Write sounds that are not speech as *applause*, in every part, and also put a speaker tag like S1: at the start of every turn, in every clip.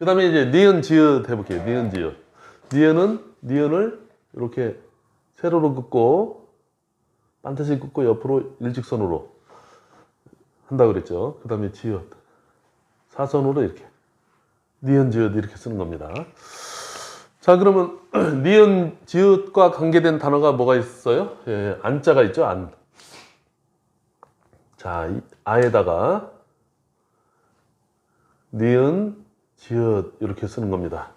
S1: 그 다음에 이제 니은 지읒 해볼게요. 니은 지읒. 니은은 니은을 이렇게 세로로 긋고 반드시 긋고 옆으로 일직선으로 한다 그랬죠. 그 다음에 지읒. 사선으로 이렇게. 니은 지읒 이렇게 쓰는 겁니다. 자, 그러면 *clears throat* 니은 지읒과 관계된 단어가 뭐가 있어요? 예, 안자가 있죠, 안. 자, 이 아에다가 니은, 지읒 이렇게 쓰는 겁니다.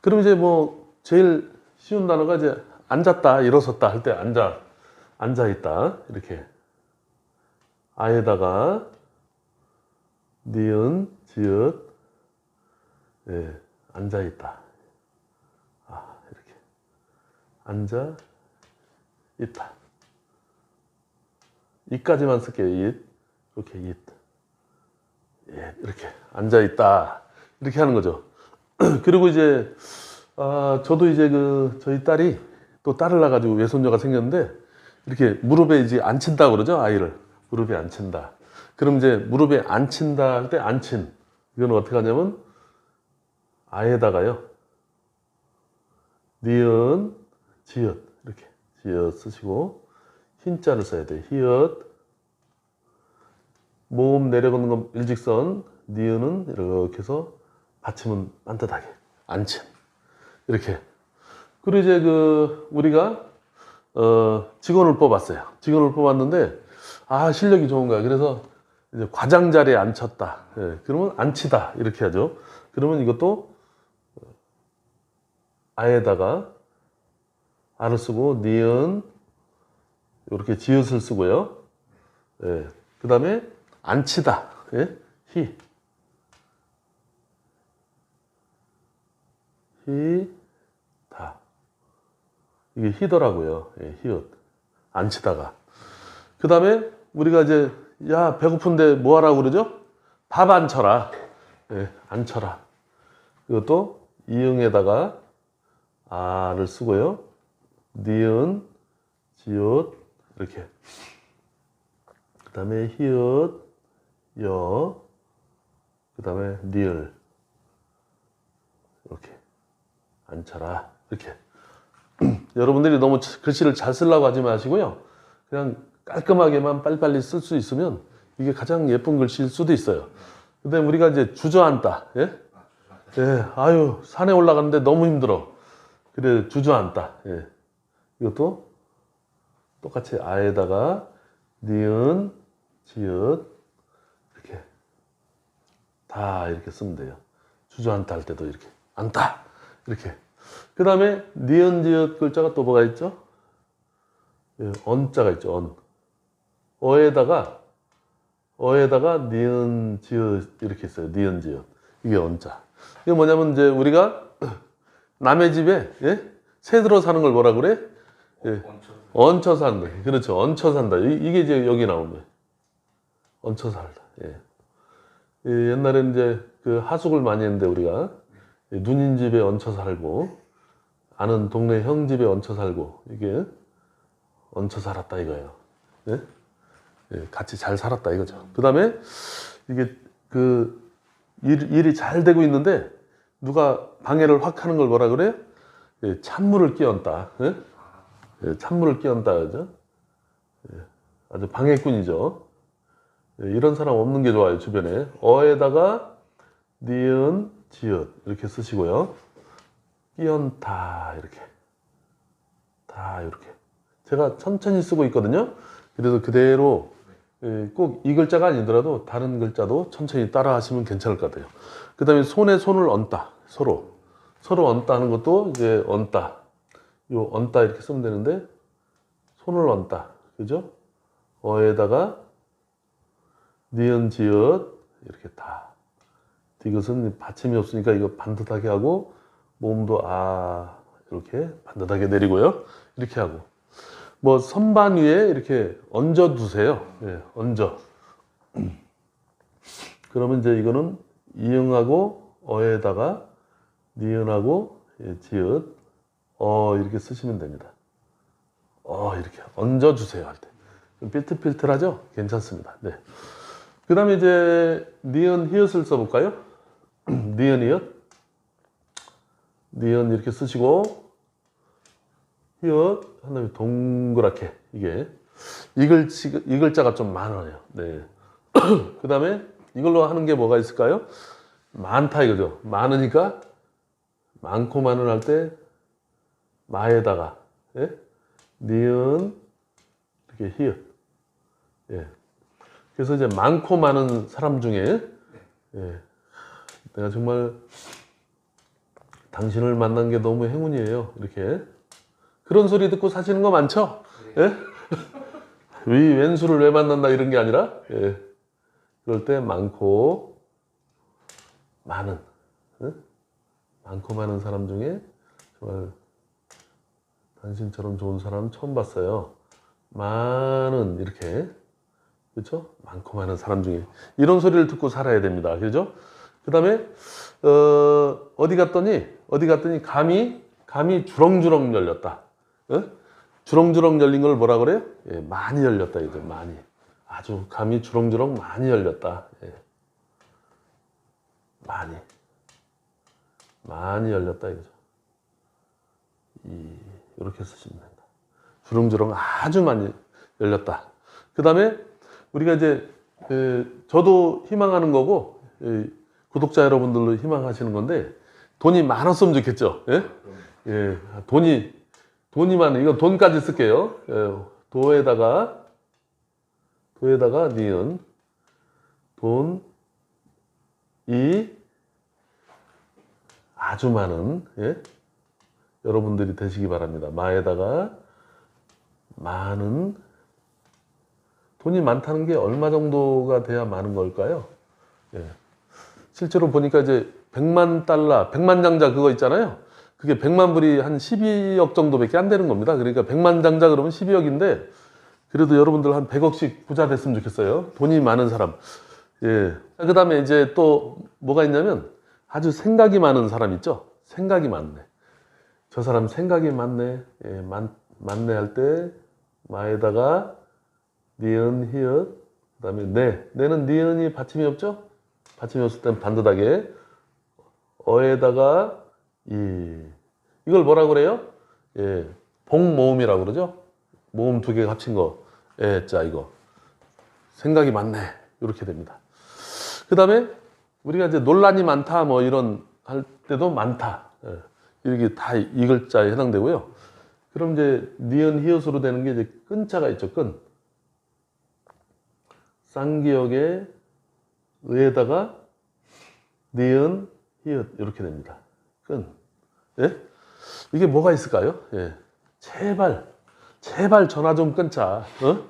S1: 그럼 이제 뭐 제일 쉬운 단어가 이제 앉았다, 일어섰다 할 때 앉아, 앉아 있다 이렇게 아에다가 니은, 지읒, 예, 앉아 있다. 아, 이렇게 앉아 있다. 이까지만 쓸게요. 잇. 이렇게 잇. 예, 이렇게 앉아 있다. 이렇게 하는 거죠. *clears throat* 그리고 이제 아, 저도 이제 그 저희 딸이 또 딸을 낳아가지고 외손녀가 생겼는데 이렇게 무릎에 이제 앉힌다 그러죠 아이를 무릎에 앉힌다. 그럼 이제 무릎에 앉힌다 할 때 앉힌 이건 어떻게 하냐면 아에다가요 니은 지읒 이렇게 지읒 쓰시고 흰자를 써야 돼요. 히읗 모음 내려가는 건 일직선 니은은 이렇게 해서 받침은 반듯하게 앉힌 이렇게 그리고 이제 그 우리가 어 직원을 뽑았어요. 직원을 뽑았는데 아 실력이 좋은 거야. 그래서 이제 과장 자리에 앉혔다. 예, 그러면 앉히다 이렇게 하죠. 그러면 이것도 아에다가 아를 쓰고 니은 이렇게 지읒을 쓰고요. 예. 그 다음에 앉히다. 예? 히. 히, 다. 이게 히더라고요. 예, 히읗. 앉히다가. 그 다음에 우리가 이제, 야, 배고픈데 뭐 하라고 그러죠? 밥 앉혀라. 예, 앉혀라. 이것도 이응에다가 아를 쓰고요. 니은, 지읒, 이렇게. 그 다음에 히읗, 여, 그 다음에 리을. 이렇게. 앉혀라. 이렇게. *clears throat* 여러분들이 너무 글씨를 잘 쓰려고 하지 마시고요. 그냥 깔끔하게만 빨리빨리 쓸 수 있으면 이게 가장 예쁜 글씨일 수도 있어요. 근데 우리가 이제 주저앉다. 예? 예, 아유, 산에 올라가는데 너무 힘들어. 그래, 주저앉다. 예. 이것도 똑같이 아에다가 니은, 지읒 이렇게 다 이렇게 쓰면 돼요. 주저앉다 할 때도 이렇게 앉다 이렇게. 그 다음에 니은, 지읒 글자가 또 뭐가 있죠? 예, 언자가 있죠. 언. 어에다가 어에다가 니은, 지읒 이렇게 있어요. 니은, 지읒 이게 언자. 이게 뭐냐면 이제 우리가 *clears throat* 남의 집에 예? 새 들어 사는 걸 뭐라 그래? 예. 얹혀 산다. 그렇죠. 얹혀 산다. 이- 이게 이제 여기 나온 거예요. 얹혀 살다. 예. 이 옛날에 이제 그 하숙을 많이 했는데 우리가 이 누님 집에 얹혀 살고 아는 동네 형 집에 얹혀 살고 이게 얹혀 살았다 이거예요. 예? 예, 같이 잘 살았다 이거죠. 그 다음에 이게 그 일, 일이 잘 되고 있는데 누가 방해를 확 하는 걸 뭐라 그래요? 예, 찬물을 끼얹다. 예? 예, 찬물을 끼얹다 그죠? 예, 아주 방해꾼이죠. 예, 이런 사람 없는 게 좋아요 주변에 어에다가 니은 지읒 이렇게 쓰시고요. 끼얹다 이렇게 다 이렇게 제가 천천히 쓰고 있거든요. 그래서 그대로 예, 꼭이 글자가 아니더라도 다른 글자도 천천히 따라 하시면 괜찮을 것 같아요. 그 다음에 손에 손을 얹다. 서로. 서로 얹다는 것도 이제 얹다. 요 얹다 이렇게 쓰면 되는데 손을 얹다. 그죠? 어에다가 니은 지읒 이렇게 다. 이것은 받침이 없으니까 이거 반듯하게 하고 몸도 아 이렇게 반듯하게 내리고요. 이렇게 하고 뭐 선반 위에 이렇게 얹어 두세요. 예, 얹어. *clears throat* 그러면 이제 이거는 이응하고 어에다가 니은하고 예, 지읒 어 이렇게 쓰시면 됩니다. 어 이렇게 얹어 주세요 할 때. 좀 필트필트하죠? 괜찮습니다. 네. 그 다음에 이제 니은 히읗을 써볼까요? 니은 히읗 니은 이렇게 쓰시고 히읗 한 다음에 동그랗게 이게 이 글씨 이 글자가 좀 많아요. 네. *clears throat* 그 다음에 이걸로 하는 게 뭐가 있을까요? 많다 이거죠. 많으니까 많고 많은 할 때 마에다가 예? 니은 이렇게 히읗 예. 그래서 이제 많고 많은 사람 중에 예. 내가 정말 당신을 만난 게 너무 행운이에요. 이렇게 그런 소리 듣고 사시는 거 많죠? 예? *laughs* 이 왼수를 왜 만난다 이런 게 아니라 예. 그럴 때 많고 많은 예? 많고 많은 사람 중에 정말 당신처럼 좋은 사람 처음 봤어요. 많은 이렇게 그렇죠? 많고 많은 사람 중에 이런 소리를 듣고 살아야 됩니다. 그죠? 그 다음에 어, 어디 갔더니 어디 갔더니 감이 감이 주렁주렁 열렸다. 어? 주렁주렁 열린 걸 뭐라 그래요? 예, 많이 열렸다 이죠. 많이 아주 감이 주렁주렁 많이 열렸다. 예. 많이 많이 열렸다 이거죠. 이 이렇게 쓰시면 됩니다. 주렁주렁 아주 많이 열렸다. 그 다음에 우리가 이제 그 저도 희망하는 거고 예, 구독자 여러분들도 희망하시는 건데 돈이 많았으면 좋겠죠. 예? 예, 돈이 돈이 많은 이거 돈까지 쓸게요. 예, 도에다가 도에다가 니은 돈 이 아주 많은 예? 여러분들이 되시기 바랍니다. 마에다가 많은 돈이 많다는 게 얼마 정도가 돼야 많은 걸까요? 예. 실제로 보니까 이제 100만 달러, 100만 장자 그거 있잖아요. 그게 100만 불이 한 12억 정도밖에 안 되는 겁니다. 그러니까 100만 장자 그러면 12억인데 그래도 여러분들 한 100억씩 부자 됐으면 좋겠어요. 돈이 많은 사람. 예. 그 다음에 이제 또 뭐가 있냐면 아주 생각이 많은 사람 있죠? 생각이 많네. 저 사람 생각이 많네. 예, 많, 많네 할 때 마에다가 니은, 히읗, 그 다음에 네. 네는 니은이 받침이 없죠? 받침이 없을 땐 반듯하게 어에다가 이 이걸 뭐라 그래요? 예, 복모음이라고 그러죠? 모음 두 개가 합친 거. 예, 자 이거 생각이 많네. 이렇게 됩니다. 그 다음에 우리가 이제 논란이 많다 뭐 이런 할 때도 많다. 예, 이렇게 다 이 글자에 해당되고요. 그럼 이제 니은 히읗으로 되는 게 이제 끈자가 있죠. 끈. 쌍기역에 의에다가 니은 히읗 이렇게 됩니다. 끈. 예? 이게 뭐가 있을까요? 예. 제발 제발 전화 좀 끊자. 어?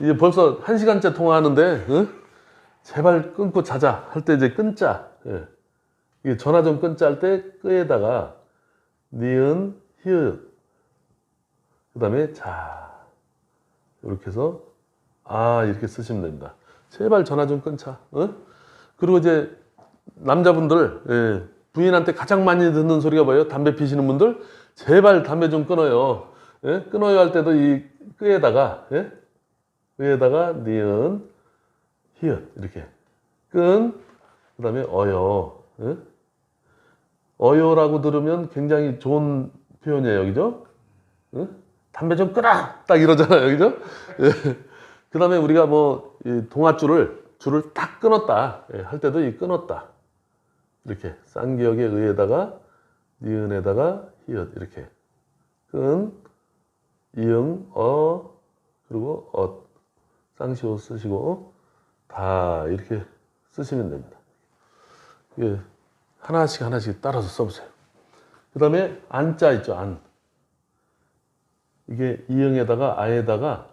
S1: 이제 벌써 한 시간째 통화하는데 어? 제발 끊고 자자 할 때 이제 끊자. 예. 이게 전화 좀 끊자 할 때 끄에다가 니은 히읗 그 다음에 자 이렇게 해서 아 이렇게 쓰시면 됩니다. 제발 전화 좀 끊자. 어? 그리고 이제 남자분들 예, 부인한테 가장 많이 듣는 소리가 뭐예요? 담배 피시는 분들 제발 담배 좀 끊어요. 예? 끊어요 할 때도 이 끄에다가 예? 끄에다가 니은 히읗 이렇게 끈 그다음에 어요. 예? 어요라고 들으면 굉장히 좋은 표현이에요, 그죠? 예? 담배 좀 끊어 딱 이러잖아요, 그죠? 예. 그 다음에 우리가 뭐이 동아줄을 줄을 딱 끊었다 예, 할 때도 이 끊었다 이렇게 쌍기역의 의에다가 니은에다가 히읗 이렇게 끈 이응 어 그리고 어 쌍시오 쓰시고 다 이렇게 쓰시면 됩니다. 예, 하나씩 하나씩 따라서 써보세요. 그 다음에 안자 있죠 안 이게 이응에다가 아에다가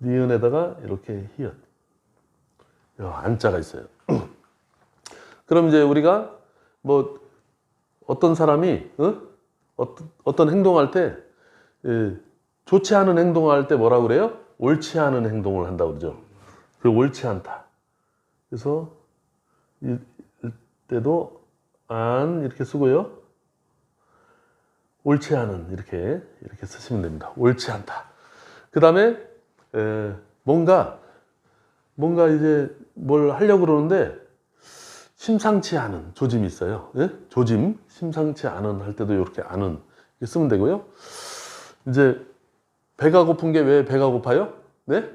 S1: 니은에다가 이렇게 히읗. 요 안자가 있어요. *clears throat* 그럼 이제 우리가 뭐 어떤 사람이 어? 어떤, 어떤 행동할 때 예, 좋지 않은 행동을 할때 뭐라 그래요? 옳지 않은 행동을 한다고 그러죠. 그 옳지 않다. 그래서 이 때도 안 이렇게 쓰고요. 옳지 않은 이렇게 이렇게 쓰시면 됩니다. 옳지 않다. 그 다음에 에, 뭔가 뭔가 이제 뭘 하려고 그러는데 심상치 않은 조짐이 있어요. 예? 조짐, 심상치 않은 할 때도 이렇게 않은 쓰면 되고요. 이제 배가 고픈 게 왜 배가 고파요? 네?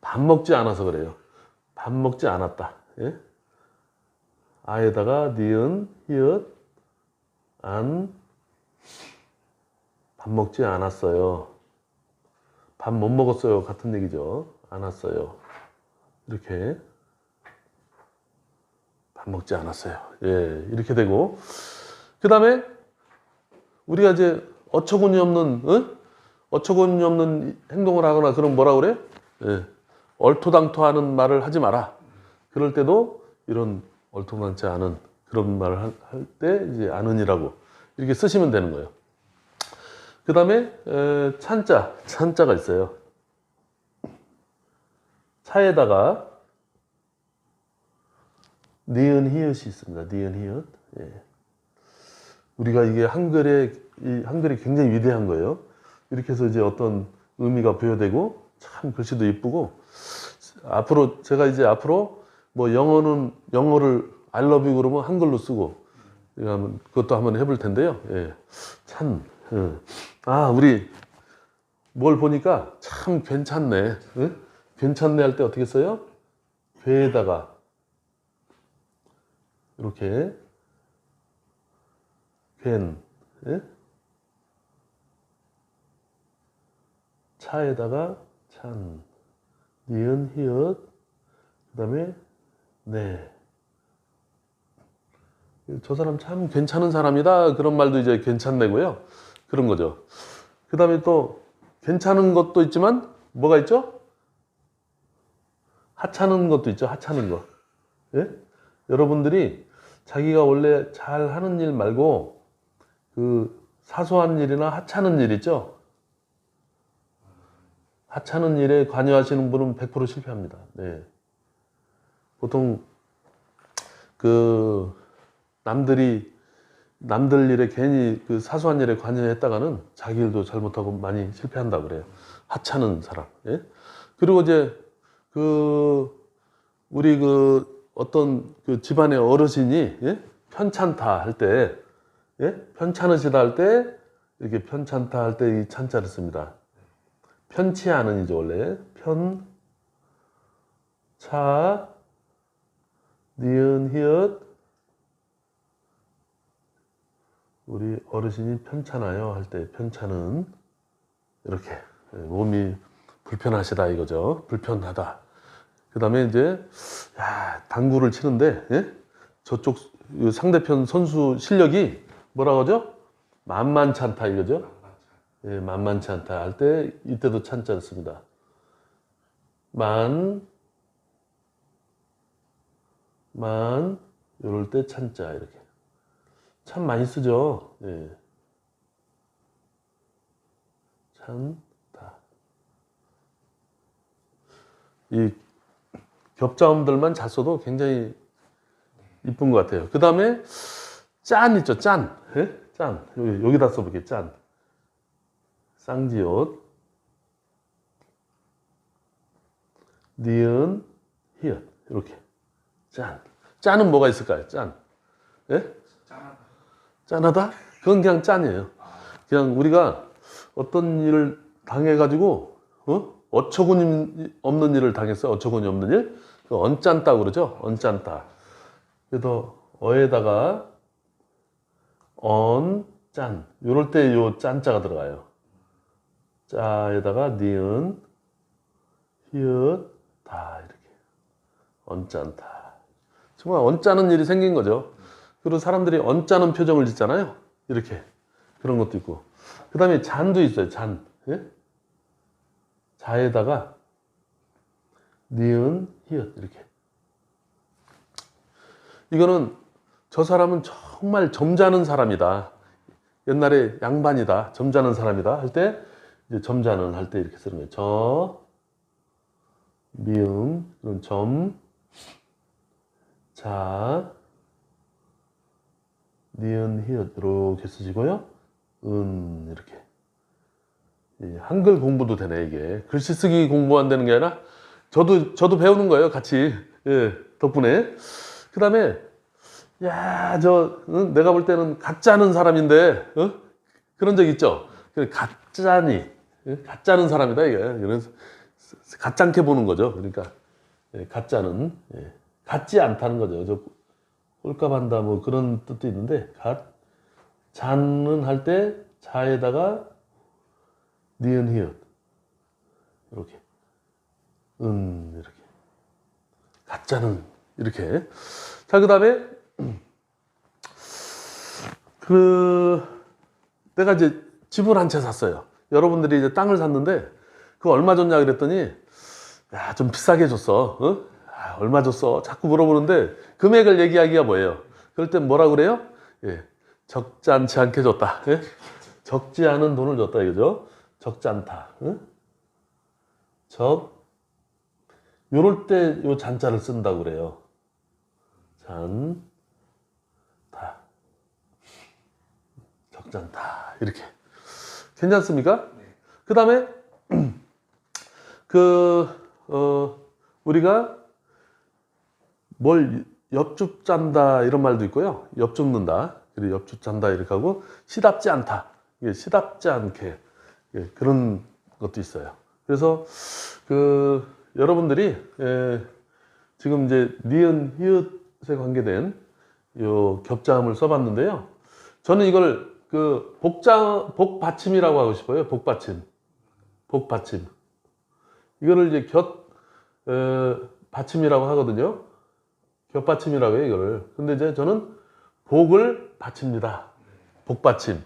S1: 밥 먹지 않아서 그래요. 밥 먹지 않았다. 예? 아에다가 니은, 히읗, 안, 밥 먹지 않았어요. 밥 못 먹었어요. 같은 얘기죠. 안 왔어요. 이렇게. 밥 먹지 않았어요. 예, 이렇게 되고. 그 다음에 우리가 이제 어처구니 없는, 어? 어처구니 없는 행동을 하거나 그럼 뭐라 그래? 예, 얼토당토 하는 말을 하지 마라. 그럴 때도 이런 얼토당토하지 않은 그런 말을 할 때 이제 않은이라고 이렇게 쓰시면 되는 거예요. 그 다음에 찬자, 찬자가 있어요. 차에다가 니은 히읗이 있습니다. 니은 히읗. 예. 우리가 이게 한글에 이 한글이 굉장히 위대한 거예요. 이렇게 해서 이제 어떤 의미가 부여되고 참 글씨도 이쁘고 앞으로 제가 이제 앞으로 뭐 영어는 영어를 I love 그러면 한글로 쓰고 그것도 한번 해볼 텐데요. 예. 참, 예. 아 우리 뭘 보니까 참 괜찮네. 예? 괜찮네 할 때 어떻게 써요? 괴에다가 이렇게 괜 예? 차에다가 찬 니은 히읗 그 다음에 네. 저 사람 참 괜찮은 사람이다 그런 말도 이제 괜찮네고요 그런 거죠. 그 다음에 또 괜찮은 것도 있지만 뭐가 있죠? 하찮은 것도 있죠 하찮은 거. 예? 여러분들이 자기가 원래 잘 하는 일 말고 그 사소한 일이나 하찮은 일 있죠? 하찮은 일에 관여하시는 분은 100% 실패합니다. 네. 보통 그 남들이 남들 일에 괜히 그 사소한 일에 관여했다가는 자기 일도 잘못하고 많이 실패한다 그래요. 하찮은 사람. 예? 그리고 이제 그 우리 그 어떤 그 집안의 어르신이 예? 편찮다 할 때, 예? 편찮으시다 할 때 이렇게 편찮다 할 때 이 찬자를 씁니다. 편치 않은이죠 원래 편, 차, 니은, 히읗, 우리 어르신이 편찮아요 할 때 편찮은 이렇게 예, 몸이 불편하시다 이거죠. 불편하다. 그 다음에 이제 야, 당구를 치는데 예? 저쪽 상대편 선수 실력이 뭐라고 하죠? 만만치 않다 이거죠? 예, 만만치 않다. 할 때 이때도 찬자를 씁니다. 만, 만 이럴 때 찬자 이렇게 참 많이 쓰죠. 예. 찬다. 이 겹자음들만 잘 써도 굉장히 이쁜 것 같아요. 그 다음에 짠 있죠, 짠. 예? 짠. 여기, 여기다 써볼게요, 짠. 쌍지옷. 니은, 히읗. 이렇게. 짠. 짠은 뭐가 있을까요? 짠. 예? 짠 하다? 그건 그냥 짠이에요. 그냥 우리가 어떤 일을 당해가지고, 어? 어처구니 없는 일을 당했어요. 어처구니 없는 일. 그 언짢다 그러죠. 언짢다. 그래서 어에다가 언, 짠. 요럴 때 요 짠자가 들어가요. 짜에다가 니은, 히읗, 다 이렇게. 언짢다. 정말 언짢은 일이 생긴 거죠. 그리고 사람들이 언짢은 표정을 짓잖아요. 이렇게. 그런 것도 있고. 그 다음에 잔도 있어요. 잔. 예? 자에다가 니은, 히읗. 이렇게. 이거는 저 사람은 정말 점잖은 사람이다. 옛날에 양반이다. 점잖은 사람이다. 할 때, 이제 점잖은 할 때 이렇게 쓰는 거예요. 저, 미음, 이런 점, 자, 니은 히읗 이렇게 쓰시고요. 은 이렇게. 이 한글 공부도 되네 이게. 글씨 쓰기 공부만 되는 게 아니라 저도 저도 배우는 거예요 같이. 예, 덕분에. 그 다음에 야, 저 응? 내가 볼 때는 가짜는 사람인데 어? 그런 적 있죠. 그 가짜니 응? 가짜는 사람이다 이게. 이런 가짜게 보는 거죠. 그러니까 예, 가짜는 예, 같지 않다는 거죠. 저 꼴값한다 뭐 그런 뜻도 있는데 가 자는 할때 자에다가 니은 히읗 이렇게 은 이렇게 가짜는 이렇게 자 그 다음에 *clears throat* 그 내가 이제 집을 한 채 샀어요. 여러분들이 이제 땅을 샀는데 그 얼마 줬냐 그랬더니 야 좀 비싸게 줬어. 어? 아, 얼마 줬어? 자꾸 물어보는데 금액을 얘기하기가 뭐예요? 그럴 땐 뭐라 그래요? 예, 적지 않지 않게 줬다. 예? 적지 않은 돈을 줬다 이거죠. 적지 않다. 응? 적 요럴 때 요 잔자를 쓴다고 그래요. 잔, 다. 적잖다. 이렇게. 괜찮습니까? 그 다음에, *clears throat* 그, 어, 우리가 뭘 옆죽 짠다 이런 말도 있고요. 옆죽는다. 그리고 옆죽 짠다 이렇게 하고, 시답지 않다. 이게 시답지 않게. 예, 그런 것도 있어요. 그래서 그 여러분들이 예, 지금 이제 니은 히읗에 관계된 요 겹자음을 써봤는데요. 저는 이걸 그 복자 복 받침이라고 하고 싶어요. 복 받침, 복 받침. 이거를 이제 곁 어, 받침이라고 하거든요. 겹받침이라고 해요. 이거를. 근데 이제 저는 복을 받칩니다. 복받침.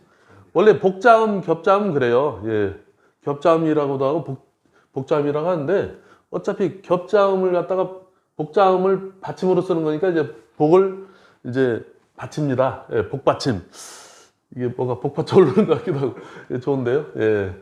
S1: 원래 복자음, 겹자음 그래요. 예. 겹자음이라고도 하고 복, 복자음이라고 하는데 어차피 겹자음을 갖다가 복자음을 받침으로 쓰는 거니까 이제 복을 이제 받칩니다. 예, 복받침. 이게 뭐가 복받쳐 오르는 것 같기도 하고 예, 좋은데요. 예.